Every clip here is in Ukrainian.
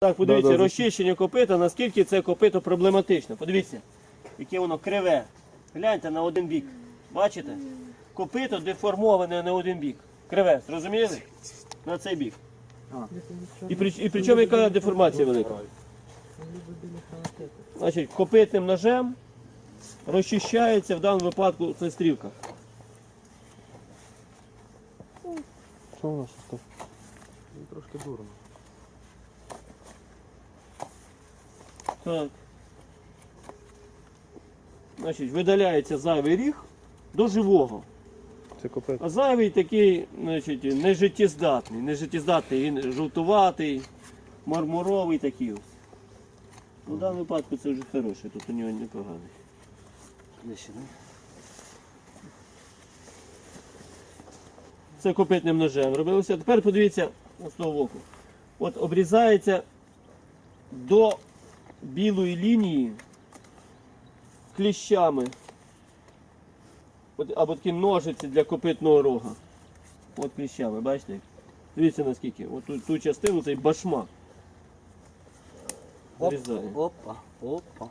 Так, подивіться, Да, да, розчищення копита, наскільки це копито проблематично. Подивіться, яке воно криве. Гляньте на один бік. Бачите? Копито деформоване на один бік. Криве, зрозуміли? На цей бік. І, при, і при чому яка деформація велика? Значить, копитним ножем розчищається в даному випадку це стрілка. Що що то? Ну, Трошки дурно. Так. Значить, видаляється зайвий ріг до живого. Це. А зайвий такий, значить, нежиттєздатний. Нежиттєздатний, він жовтуватий, мармуровий такий. ось. Ну, в даному випадку це вже хороший, тут у нього непоганий. Ближче, да? Це копитним ножем робилося. Тепер подивіться з того боку. От обрізається до білої лінії кліщами. Або такі ножиці для копитного рога. От кліщами, бачите? Дивіться наскільки. От ту, ту частину цей башмак. Оп, Зрізає. опа, опа.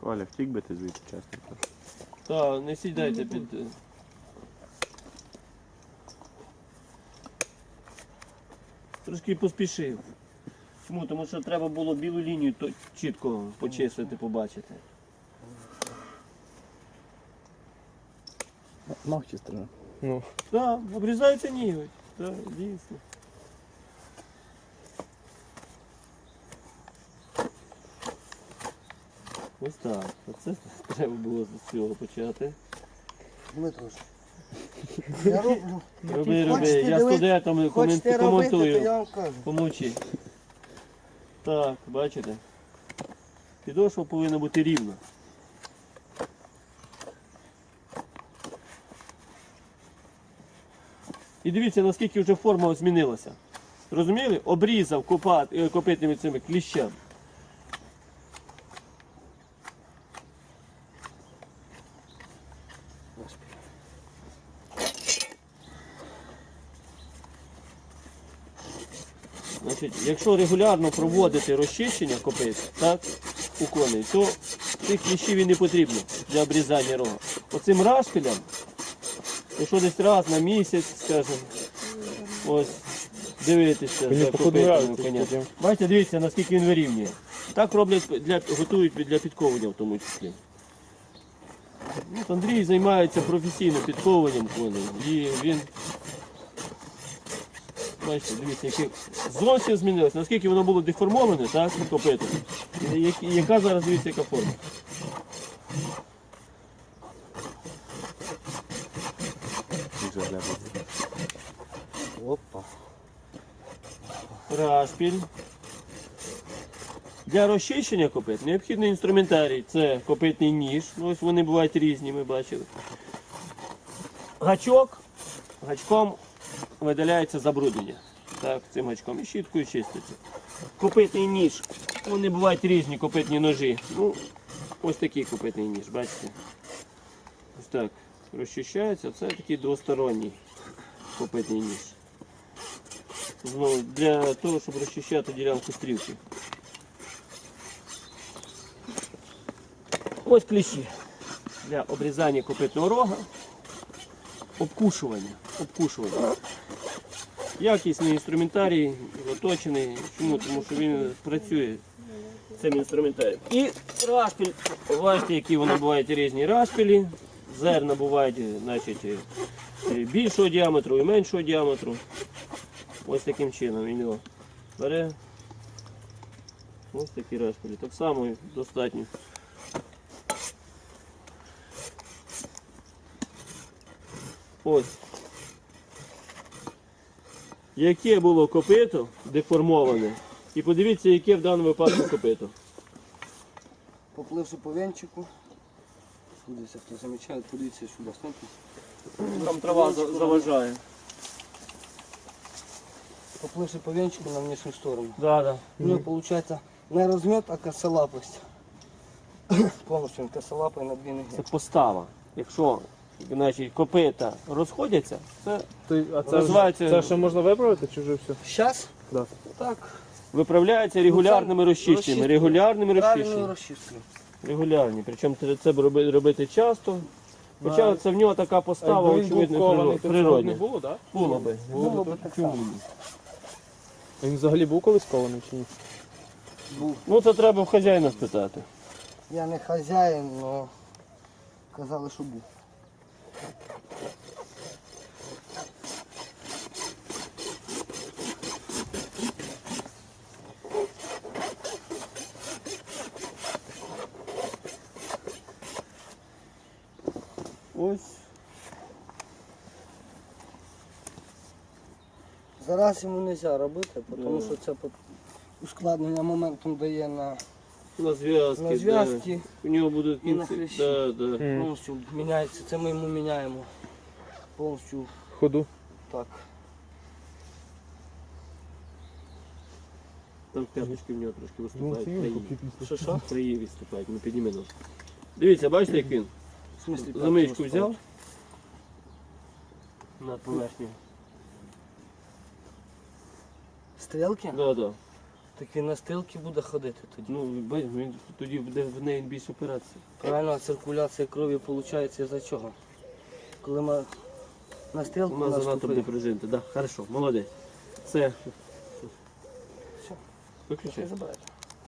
Коля, втік би ти звідти, кажу. Так, не сідайте під. е. Трошки поспішив. Чому? Тому що треба було білу лінію то чітко почистити, побачити. Ногті треба. Ну, Так, обрізається ніготь. Так, дійсно. Ось так. Оце треба було з цього почати. Дмитро. Я роблю. Роби, роби. Хочете Я диви- студентам Хочете робити, то коментую. я вам кажу. Помовчи. Так, бачите? Підошва повинна бути рівна. І дивіться, наскільки вже форма змінилася. Розуміли? Обрізав е, копитними цими кліщами. Значить, якщо регулярно проводити розчищення копит, так, у коней, то цих кліщів і не потрібно для обрізання рога. Оцим рашпілям, якщо десь раз на місяць, скажімо, ось, дивитися Мені за копитами коня. Бачите, дивіться, наскільки він вирівнює. Так роблять для, готують для підковування в тому числі. От Андрій займається професійно підковуванням коней. І він Бачите, дивіться, яке зовсім змінилось. Наскільки воно було деформоване, так, копито. Яка зараз дивіться, яка форма. Опа. Рашпіль. Для розчищення копит необхідний інструментарій. Це копитний ніж. Ну, ось вони бувають різні, ми бачили. Гачок. Гачком видаляється забруднення. Так, цим гачком і щіткою чиститься. Копитний ніж. Вони бувають різні копитні ножі. Ну, ось такий копитний ніж, бачите. Ось так. Розчищається. Це такий двосторонній копитний ніж. Знову для того, щоб розчищати ділянку стрілки. Ось кліщі для обрізання копитного рога, обкушування. обкушування. Якісний інструментарій, оточений. Чому? Тому що він працює цим інструментарієм. І рашпіль, бачите, які вони бувають різні рашпілі. Зерна бувають значить, більшого діаметру і меншого діаметру. Ось таким чином він його бере. Ось такі рашпилі. Так само достатньо. Ось. Яке було копито деформоване. І подивіться, яке в даному випадку копито. Попливши по венчику. Дивіться, хто замічає, подивіться сюди, станьте. Там трава заважає. Попливши по венчику на внешню сторону. Да, да. Ну, и получается не размет, а косолапость. Полностью он косолапый на две ноги. Це постава. Якщо значить, копита розходяться, це Ти, а це, Називається- це ще можна виправити чи вже все? Сейчас Да. Так, Виправляється регулярними розчищеннями. розчисткою. Регулярними розчищеннями. Регулярні. Причому це роби- робити часто. Хоча це в нього така постава, Якби він був очевидно, кований, приро- то цього б не природня. було, так? Було би. Було би так само. А він взагалі був колись кований чи ні? Був. Ну це треба в хазяїна спитати. Я не хазяїн, але казали, що був. Ось. Зараз йому не можна робити, тому Ну. що це ускладнення моментом дає на, На зв'язки. на да. У нього будуть І на кінці. хрящі. Да, да. Мгм. Повністю міняється. Це ми йому міняємо. Повністю Ходу. так. Там п'яточки в нього трошки Ну, виступають. купив. Що що? Краї виступають, ну підніми ножку. Дивіться, бачите, як він? В смислі, Замичку взяв на поверхню. Стрілки? Да, да. Так він на стрілки буде ходити тоді. Ну, він тоді буде в неї більше операції. Правильно, циркуляція крові виходить за чого? Коли ми на стрілку нас занадто буде пружинити, так, Да, хорошо, молодець. Все. Все. Виключай. забирайте.